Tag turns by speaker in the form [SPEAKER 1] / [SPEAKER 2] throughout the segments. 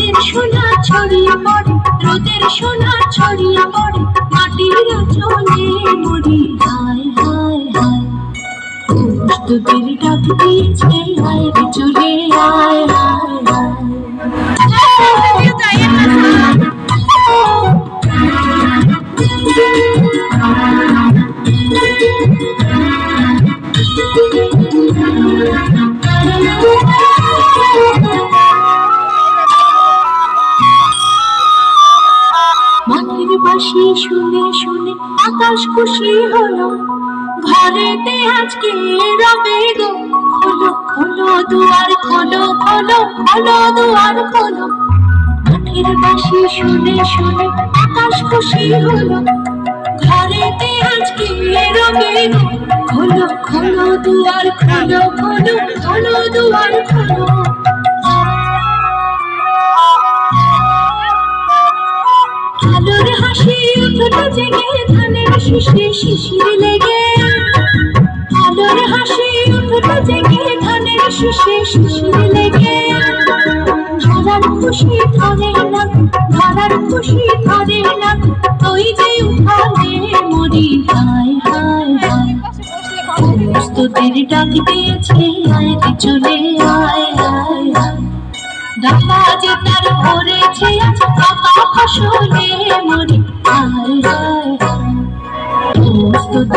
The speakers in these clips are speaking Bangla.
[SPEAKER 1] রোদের সোনা ছড়িয়ে পড়ে, রোদের সোনা ছড়িয়ে পড়ে, মাটির চলে মরি। হায় হায় হায়। তোদের ডাক দিয়েছে আয় চলে আয়, হায় মাটির বাসি শুনে শুনে আকাশ খুশি হলো। ঘরেতে আজকে রবে গো। খোলো খোলো, দুয়ার খোলো খোলো খোলো, দুয়ার খোলো। বাসি শুনে শুনে আকাশ খুশি হলো। ঘরেতে আজকে রবে গো। খোলো খোলো, দুয়ার খোলো খোলো খোলো, দুয়ার খোলো। আলোর হাসি উঠল জেগে ধানের শিশির শিশির লেগে। আলোর হাসি উঠল জেগে ধানের শিশির শিশির লেগে। ধরার খুশি ধরে না ধরার খুশি ধরে না ওই যে উঠালে মরি হায় হায় হায়। তোদের ডাক দিয়েছে আয় চলে আয়।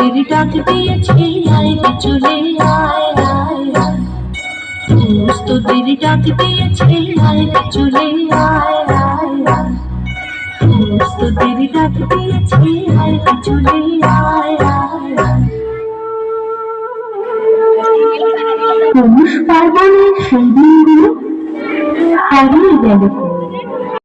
[SPEAKER 1] তোদের ডাক দিয়েছে, আয় চলে আয় আয় ডাক দিয়েছে, আয় চলে আয় আয় ডাক দিয়েছে, আয় চলে আয়
[SPEAKER 2] পৌষ পার্বণের সেই দিনগুলো হারিয়ে গেল?